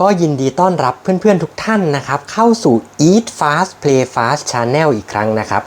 ก็ยินดีต้อนรับเพื่อนๆทุกท่านนะครับ เข้าสู่ Eat Fast Play Fast Channel อีกครั้งนะครับ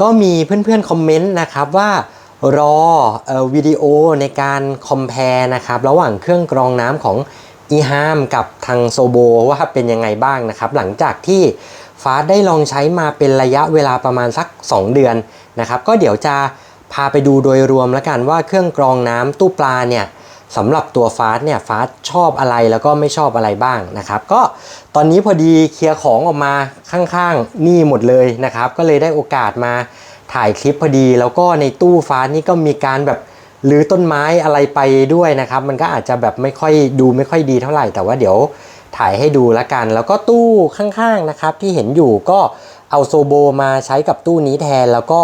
ก็มีเพื่อนๆคอมเมนต์นะครับว่ารออวิดีโอในการคอม p a r e นะครับ ระหว่างเครื่องกรองน้ำของ e h a m กับทางโซโบว่าเป็นยังไงบ้างนะครับ หลังจากที่ฟ้าได้ลองใช้มาเป็นระยะเวลาประมาณสัก 2 เดือนนะครับ ก็เดี๋ยวจะพาไปดูโดยรวมแล้วกันว่าเครื่องกรองน้ำตู้ปลาเนี่ย สำหรับตัวฟาสเนี่ยฟาสชอบอะไรแล้วก็ไม่ชอบอะไรบ้างนะครับ ก็ตอนนี้พอดีเคลียร์ของออกมาข้างๆนี่หมดเลยนะครับ ก็เลยได้โอกาสมาถ่ายคลิปพอดี แล้วก็ในตู้ฟาสนี่ก็มีการแบบรื้อต้นไม้อะไรไปด้วยนะครับ มันก็อาจจะแบบไม่ค่อยดูไม่ค่อยดีเท่าไหร่แต่ว่าเดี๋ยวถ่ายให้ดูล้วกัน แล้วก็ตู้ข้างๆนะครับที่เห็นอยู่ก็เอาโซโบมาใช้กับตู้นี้แทนแล้วก็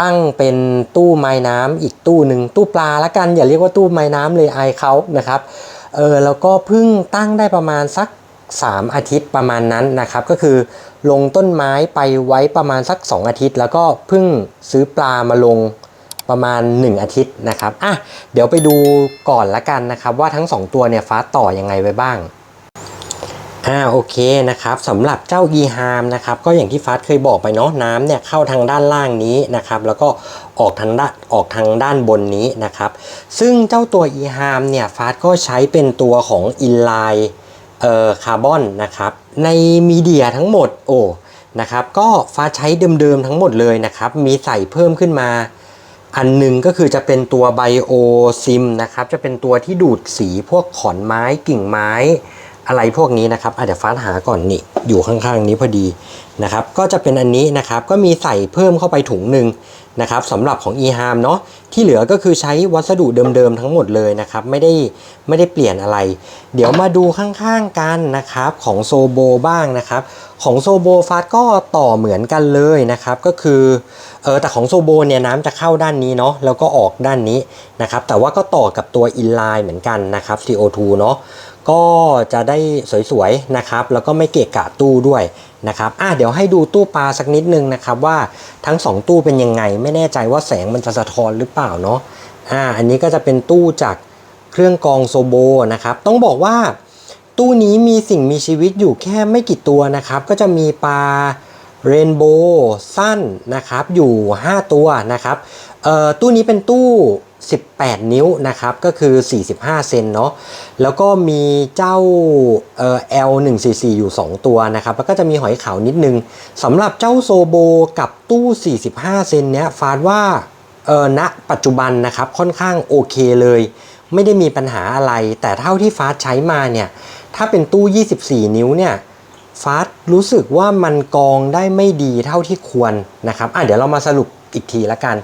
ตั้งเป็นตู้ไม้น้ำอีกตู้หนึ่งตู้ปลาละกันอย่าเรียกว่าตู้ไม้น้ำเลยไอเขานะครับเออแล้วก็เพิ่งตั้งได้ประมาณสัก 3 อาทิตย์ประมาณนั้นนะครับ ก็คือลงต้นไม้ไปไว้ประมาณสัก 2 อาทิตย์ แล้วก็เพิ่งซื้อปลามาลงประมาณ 1 อาทิตย์นะครับอะเดี๋ยวไปดูก่อนละกันนะครับ ว่าทั้ง 2 ตัวเนี่ยฟ้าต่อยังไงไว้บ้าง อ่าโอเคนะครับสำหรับเจ้า e h a m นะครับก็อย่างที่ฟัสเคยบอกไปเนาะน้ำเนี่ยเข้าทางด้านล่างนี้นะครับแล้วก็ออกทางด้านออกทางด้านบนนี้นะครับซึ่งเจ้าตัว e h a m เนี่ยฟัสก็ใช้เป็นตัวของ inline เอ่อคาร์บอนนะครับในมีเดียทั้งหมดโอ้นะครับก็ฟ้าใช้เดิมๆทั้งหมดเลยนะครับมีใส่เพิ่มขึ้นมา อันหนึ่งก็คือจะเป็นตัวไบโอซิมนะครับจะเป็นตัวที่ดูดสีพวกขอนไม้กิ่งไม้ อะไรพวกนี้นะครับอาจจะฟ้าหาก่อนนี่อยู่ข้างๆนี้พอดีนะครับ ก็จะเป็นอันนี้นะครับก็มีใส่เพิ่มเข้าไปถุงหนึ่งนะครับสำหรับของ e h a m เนาะที่เหลือก็คือใช้วัสดุเดิมๆทั้งหมดเลยนะครับไม่ได้ไม่ได้เปลี่ยนอะไร เดี๋ยวมาดูข้างๆกันนะครับของโซโบบ้างนะครับของโซโบฟาสก็ต่อเหมือนกันเลยนะครับก็คือเออแต่ของโซโบเนี่ยน้ำจะเข้าด้านนี้เนาะแล้วก็ออกด้านนี้นะครับแต่ว่าก็ต่อกับตัว inline เหมือนกันนะครับ CO2 เนาะ ก็จะได้สวยๆนะครับ แล้วก็ไม่เกะกะตู้ด้วยนะครับอะเดี๋ยวให้ดูตู้ปลาสักนิดนึงนะครับว่าทั้ง 2 ตู้เป็นยังไง ไม่แน่ใจว่าแสงมันจะสะท้อนหรือเปล่าเนาะอ่าอันนี้ก็จะเป็นตู้จากเครื่องกรองโซโบนะครับ ต้องบอกว่าตู้นี้มีสิ่งมีชีวิตอยู่แค่ไม่กี่ตัวนะครับ ก็จะมีปลาเรนโบว์สั้นนะครับอยู่ 5 ตัวนะครับเอ่อตู้นี้เป็นตู้ 18 นิ้วนะครับ ก็คือ 45 เซนเนาะแล้วก็มีเจ้าเอ่อ L144 อยู่ 2 ตัวนะครับ แล้วก็จะมีหอยขาวนิดนึงสำหรับเจ้าโซโบกับตู้ 45 เซนเนี้ยฟาดว่าเออณปัจจุบันนะครับค่อนข้างโอเคเลย ไม่ได้มีปัญหาอะไร แต่เท่าที่ฟาสใช้มาเนี่ยถ้าเป็นตู้ 24 นิ้วเนี่ยฟาสรู้สึกว่ามันกองได้ไม่ดีเท่าที่ควรนะครับอะเดี๋ยวเรามาสรุป อีกทีละกัน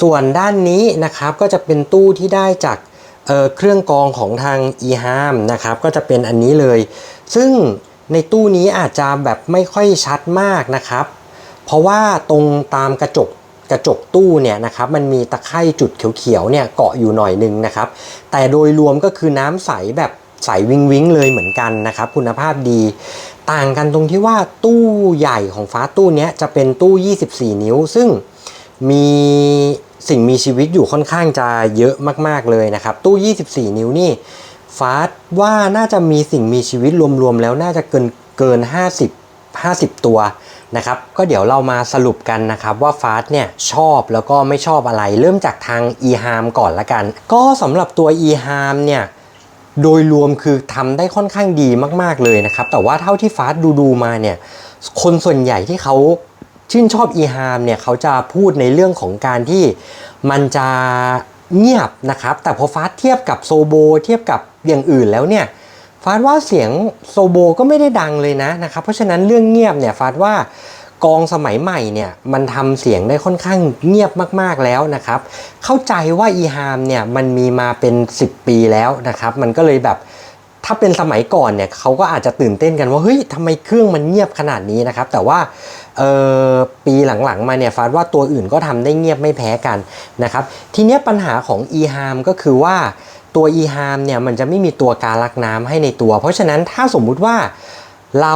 ส่วนด้านนี้นะครับก็จะเป็นตู้ที่ได้จากเเครื่องกรองของทาง e h a m นะครับก็จะเป็นอันนี้เลย ซึ่งในตู้นี้อาจจะแบบไม่ค่อยชัดมากนะครับ เพราะว่าตรงตามกระจกกระจกตู้เนี่ยนะครับมันมีตะไคร่จุดเขียวๆเนี่ยเกาะอยู่หน่อยหนึงนะครับ แต่โดยรวมก็คือน้ำใสแบบใสวิงวิงเลยเหมือนกันนะครับ คุณภาพดี ต่างกันตรงที่ว่าตู้ใหญ่ของฟ้าตู้เนี้ยจะเป็นตู้ 24 นิ้ว ซึ่ง มีสิ่งมีชีวิตอยู่ค่อนข้างจะเยอะมาก ๆ เลยนะครับ ตู้ 24 นิ้วนี่ฟ้าว่าน่าจะมีสิ่งมีชีวิตรวม ๆ แล้วน่าจะเกินเกิน 50 50 ตัวนะครับ ก็เดี๋ยวเรามาสรุปกันนะครับว่าฟาสเนี่ยชอบแล้วก็ไม่ชอบอะไร เริ่มจากทาง e h a m ก่อนละกัน ก็สำหรับตัว e h a m เนี่ยโดยรวมคือทำได้ค่อนข้างดีมาก ๆ เลยนะครับ แต่ว่าเท่าที่ฟาสดูดูๆมาเนี่ยคนส่วนใหญ่ที่เขา ชื่นชอบ e h a m เนี่ยเขาจะพูดในเรื่องของการที่มันจะเงียบนะครับ แต่พอฟาสเทียบกับโซโบเทียบกับอย่างอื่นแล้วเนี่ยฟาดว่าเสียงโซโบก็ไม่ได้ดังเลยนะนะครับ เพราะฉะนั้นเรื่องเงียบเนี่ยฟาดว่ากองสมัยใหม่เนี่ยมันทำเสียงได้ค่อนข้างเงียบมากๆแล้วนะครับ เข้าใจว่าอีฮามเนี่ยมันมีมาเป็น 10 ปีแล้วนะครับ มันก็เลยแบบถ้าเป็นสมัยก่อนเนี่ยเขาก็อาจจะตื่นเต้นกันว่าเฮ้ยทำไมเครื่องมันเงียบขนาดนี้นะครับ แต่ว่า เออปีหลังๆมาเนี่ยฟาดว่าตัวอื่นก็ทำได้เงียบไม่แพ้กันนะครับทีเนี้ยปัญหาของ e h a m ก็คือว่าตัว e h a m เนี่ยมันจะไม่มีตัวการลักน้ำให้ในตัว เพราะฉะนั้นถ้าสมมุติว่าเรา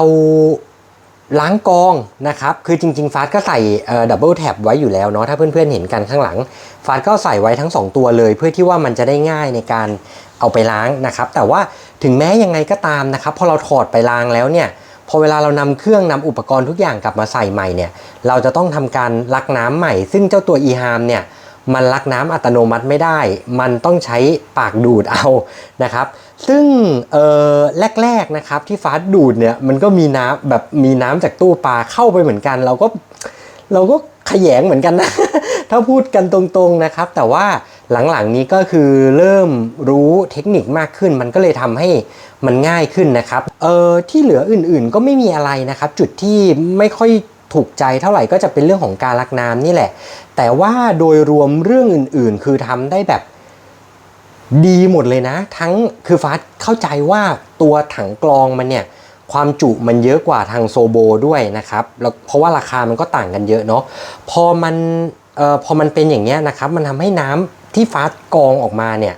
ล้างกองนะครับ คือจริง ๆ ฟาสก็ใส่ดับเบิลแท็บไว้อยู่แล้วเนาะ ถ้าเพื่อนๆเห็นกันข้างหลัง ฟาสก็ใส่ไว้ทั้ง 2 ตัวเลย เพื่อที่ว่ามันจะได้ง่ายในการเอาไปล้างนะครับ แต่ว่าถึงแม้ยังไงก็ตามนะครับ พอเราถอดไปล้างแล้วเนี่ย พอเวลาเรานำเครื่องนำอุปกรณ์ทุกอย่างกลับมาใส่ใหม่เนี่ย เราจะต้องทำการลักน้ำใหม่ ซึ่งเจ้าตัว e h a r m เนี่ยมันลักน้ำอัตโนมัติไม่ได้ มันต้องใช้ปากดูดเอานะครับ ซึ่งเออแรกๆนะครับที่ฟ้าดูดเนี่ยมันก็มีน้ำแบบมีน้ำจากตู้ปลาเข้าไปเหมือนกัน เราก็เราก็ขยงเหมือนกันนะ ถ้าพูดกันตรงๆนะครับ แต่ว่า หลังๆนี้ก็คือเริ่มรู้เทคนิคมากขึ้น มันก็เลยทำให้มันง่ายขึ้นนะครับเออที่เหลืออื่นๆก็ไม่มีอะไรนะครับ จุดที่ไม่ค่อยถูกใจเท่าไหร่ก็จะเป็นเรื่องของการลักน้ำนี่แหละ แต่ว่าโดยรวมเรื่องอื่นๆ คือทำได้แบบดีหมดเลยนะ ทั้งคือฟ้าเข้าใจว่าตัวถังกรองมันเนี่ยความจุมันเยอะกว่าทางโซโบด้วยนะครับแล้วเพราะว่าราคามันก็ต่างกันเยอะเนาะพอมันเอ่อพอมันเป็นอย่างเงี้ยนะครับ มันทำให้น้ำ ที่ฟ้ากองออกมาเนี่ย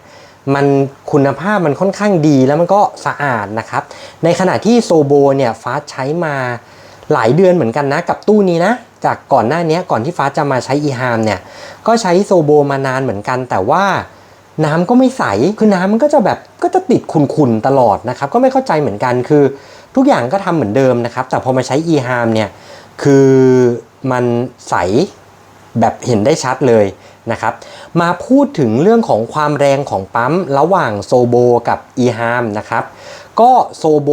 มันคุณภาพมันค่อนข้างดีแล้วมันก็สะอาดนะครับ ในขณะที่โซโบเนี่ยฟ้าใช้มาหลายเดือนเหมือนกันนะกับตู้นี้นะ จากก่อนหน้านี้ก่อนที่ฟ้าจะมาใช้อีฮามเนี่ยก็ใช้โซโบมานานเหมือนกัน แต่ว่าน้ำก็ไม่ใสคือน้ำมันก็จะแบบก็จะติดขุ่นๆตลอดนะครับ ก็ไม่เข้าใจเหมือนกันคือ ทุกอย่างก็ทำเหมือนเดิมนะครับ แต่พอมาใช้ e h a r m เนี่ยคือมันใสแบบเห็นได้ชัดเลย นะครับมาพูดถึงเรื่องของความแรงของปั๊มระหว่างโซโบกับ e h a r m นะครับก็โซโบ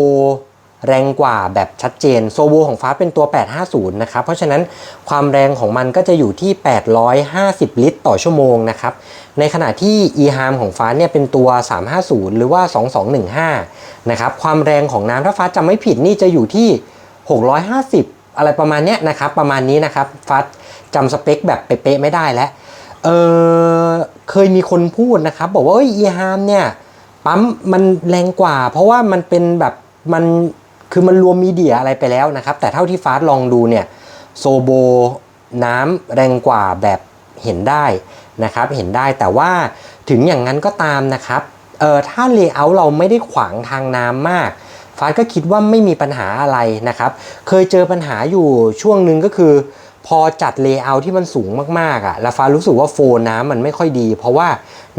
แรงกว่าแบบชัดเจนโซโบของฟ้าเป็นตัว 850 นะครับ เพราะฉะนั้นความแรงของมันก็จะอยู่ที่ 850 ลิตรต่อชั่วโมงนะครับ ในขณะที่ e h a r m ของฟ้าเนี่ยเป็นตัว 350 หรือว่า 2215 นะครับ ความแรงของน้ำถ้าฟ้าจำไม่ผิดนี่จะอยู่ที่ 650 อะไรประมาณเนี้ยนะครับ ประมาณนี้นะครับ ฟ้าจำสเปคแบบเป๊ะๆไม่ได้แล้ว เออเคยมีคนพูดนะครับ บอกว่าเอ้ย e h a r m เนี่ยปั๊มมันแรงกว่า เพราะว่ามันเป็นแบบมันคือมันรวมมีเดียอะไรไปแล้วนะครับ แต่เท่าที่ฟาสลองดูเนี่ยโซโบน้ำแรงกว่าแบบเห็นได้นะครับ เห็นได้แต่ว่าถึงอย่างนั้นก็ตามนะครับเออถ้าเลเยอร์เราไม่ได้ขวางทางน้ำมากฟาสก็คิดว่าไม่มีปัญหาอะไรนะครับ เคยเจอปัญหาอยู่ช่วงหนึ่งก็คือ พอจัดเลเยอร์ที่มันสูงมากๆอะ่ะแล้วฟ้ารู้สึกว่าโฟนน้ำมันไม่ค่อยดี เพราะว่า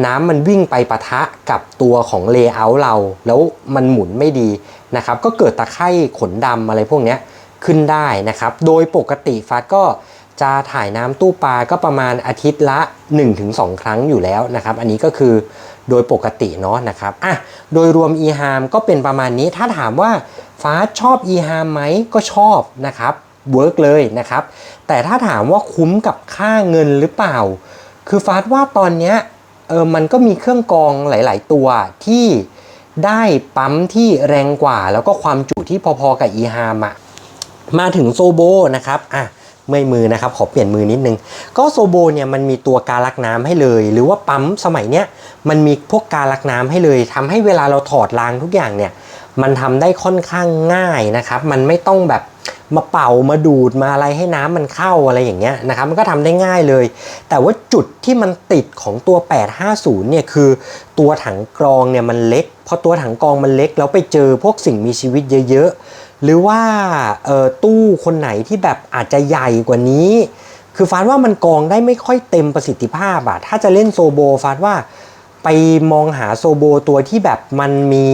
น้ำมันวิ่งไปปะทะกับตัวของเลเยอร์เรา แล้วมันหมุนไม่ดีนะครับ ก็เกิดตะไคร่ขนดำอะไรพวกเนี้ยขึ้นได้นะครับ โดยปกติฟ้าก็จะถ่ายน้ำตู้ปลาก็ประมาณอาทิตย์ละ 1-2 ครั้งอยู่แล้วนะครับ อันนี้ก็คือโดยปกติเนาะนะครับอะโดยรวม e h a r m ก็เป็นประมาณนี้ ถ้าถามว่าฟ้าชอบ e h a r m ไหมก็ชอบนะครับ เวิร์กเลยนะครับ แต่ถ้าถามว่าคุ้มกับค่าเงินหรือเปล่า คือฟาสว่าตอนเนี้ยเออมันก็มีเครื่องกรองหลาย ๆ ตัวที่ได้ปั๊มที่แรงกว่า แล้วก็ความจุที่พอ ๆ กับ e h a r m อะมาถึงโซโบนะครับอะเมื่อยมือนะครับ ขอเปลี่ยนมือนิดนึง ก็โซโบเนี่ยมันมีตัวการลักน้ำให้เลย หรือว่าปั๊มสมัยเนี้ยมันมีพวกการลักน้ำให้เลยทำให้เวลาเราถอดรางทุกอย่างเนี่ยมันทำได้ค่อนข้างง่ายนะครับ มันไม่ต้องแบบ มาเป่ามาดูดมาอะไรให้น้ำมันเข้าอะไรอย่างเงี้ยนะครับมันก็ทำได้ง่ายเลย แต่ว่าจุดที่มันติดของตัว 850 เนี่ยคือตัวถังกรองเนี่ยมันเล็กพอตัวถังกรองมันเล็กแล้วไปเจอพวกสิ่งมีชีวิตเยอะๆ หรือว่าตู้คนไหนที่แบบอาจจะใหญ่กว่านี้ คือฟาดว่ามันกรองได้ไม่ค่อยเต็มประสิทธิภาพอะถ้าจะเล่นโซโบฟาดว่าไปมองหาโซโบตัวที่แบบมันมี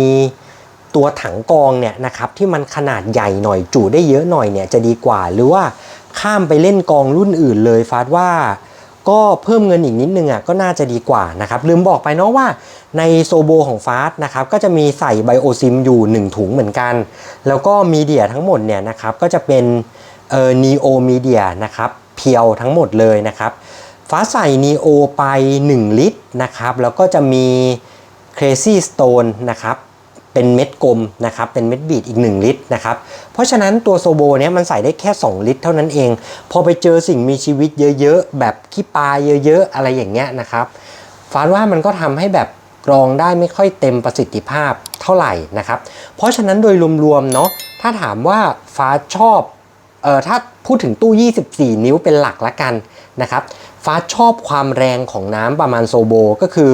ตัวถังกองเนี่ยนะครับที่มันขนาดใหญ่หน่อยจุได้เยอะหน่อยเนี่ยจะดีกว่า หรือว่าข้ามไปเล่นกองรุ่นอื่นเลยฟาดว่าก็เพิ่มเงินอีกนิดนึงอะก็น่าจะดีกว่านะครับลืมบอกไปเนาะว่าในโซโบของฟาสนะครับก็จะมีใส่ไบโอซิมอยู่ 1 ถุงเหมือนกัน แล้วก็มีเดียทั้งหมดเนี่ยนะครับก็จะเป็นเอ่อนีโอมีเดียนะครับเพียวทั้งหมดเลยนะครับฟ้าใส่นีโอไป 1 ลิตรนะครับแล้วก็จะมี Crazy Stone นะครับ เป็นเม็ดกลมนะครับเป็นเม็ดบีดอีก 1 ลิตรนะครับเพราะฉะนั้นตัวโซโบเนี้ยมันใส่ได้แค่ 2 ลิตร เท่านั้นเอง พอไปเจอสิ่งมีชีวิตเยอะๆ แบบขี้ปลาเยอะๆ อะไรอย่างเงี้ยนะครับฟ้าว่ามันก็ทำให้แบบกรองได้ไม่ค่อยเต็มประสิทธิภาพเท่าไหร่นะครับ เพราะฉะนั้นโดยรวมๆเนาะถ้าถามว่าฟ้าชอบเอ่อถ้าพูดถึงตู้ 24 นิ้วเป็นหลักละกันนะครับฟ้าชอบความแรงของน้ำประมาณโซโบก็คือ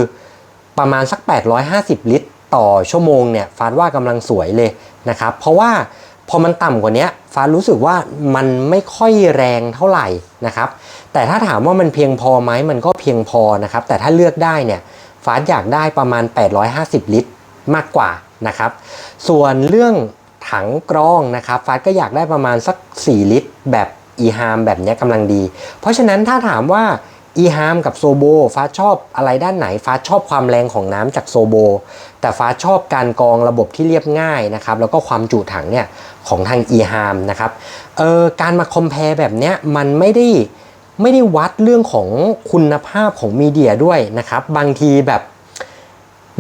ประมาณสัก 850 ลิตร ต่อชั่วโมงเนี่ยฟ้าว่ากำลังสวยเลยนะครับเพราะว่าพอมันต่ำกว่านี้ฟ้ารู้สึกว่ามันไม่ค่อยแรงเท่าไหร่นะครับแต่ถ้าถามว่ามันเพียงพอไหมมันก็เพียงพอนะครับแต่ถ้าเลือกได้เนี่ยฟาอยากได้ประมาณ 850 ลิตรมากกว่านะครับส่วนเรื่องถังกรองนะครับฟาก็อยากได้ประมาณสัก 4 ลิตร แบบอีฮามแบบเนี้ยกำลังดี เพราะฉะนั้นถ้าถามว่า อีฮามกับโซโบฟ้าชอบอะไรด้านไหน ฟ้าชอบความแรงของน้ำจากโซโบ แต่ฟ้าชอบการกองระบบที่เรียบง่ายนะครับ แล้วก็ความจุถังเนี่ยของทาง e h a m นะครับเออการมาคอมเพลแบบเนี้ยมันไม่ได้ไม่ได้วัดเรื่องของคุณภาพของมีเดียด้วยนะครับ บางทีแบบ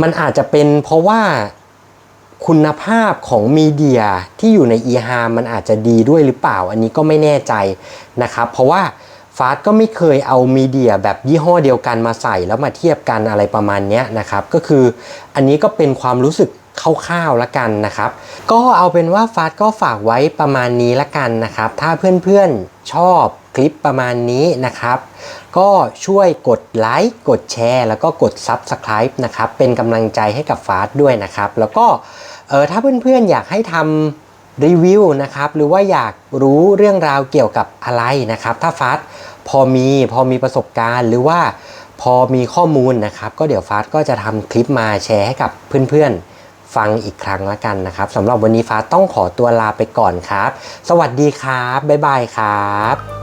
มันอาจจะเป็นเพราะว่าคุณภาพของมีเดียที่อยู่ใน e h a m มันอาจจะดีด้วยหรือเปล่า อันนี้ก็ไม่แน่ใจนะครับ เพราะว่า ฟาสก็ไม่เคยเอามีเดียแบบยี่ห้อเดียวกันมาใส่แล้วมาเทียบกันอะไรประมาณนี้นะครับ ก็คืออันนี้ก็เป็นความรู้สึกคร่าวๆละกันนะครับ ก็เอาเป็นว่าฟาสก็ฝากไว้ประมาณนี้ละกันนะครับ ถ้าเพื่อนๆชอบคลิปประมาณนี้นะครับ ก็ช่วยกดไลค์กดแชร์แล้วก็กด Subscribe นะครับ เป็นกำลังใจให้กับฟาสด้วยนะครับ แล้วก็เออถ้าเพื่อนๆอยากให้ทำ รีวิวนะครับหรือว่าอยากรู้เรื่องราวเกี่ยวกับอะไรนะครับ ถ้าฟาสพอมีพอมีประสบการณ์หรือว่าพอมีข้อมูลนะครับ ก็เดี๋ยวฟาสก็จะทำคลิปมาแชร์ให้กับเพื่อนๆ ฟังอีกครั้งละกันนะครับสำหรับวันนี้ฟ้าต้องขอตัวลาไปก่อนครับ สวัสดีครับ บ๊ายบายครับ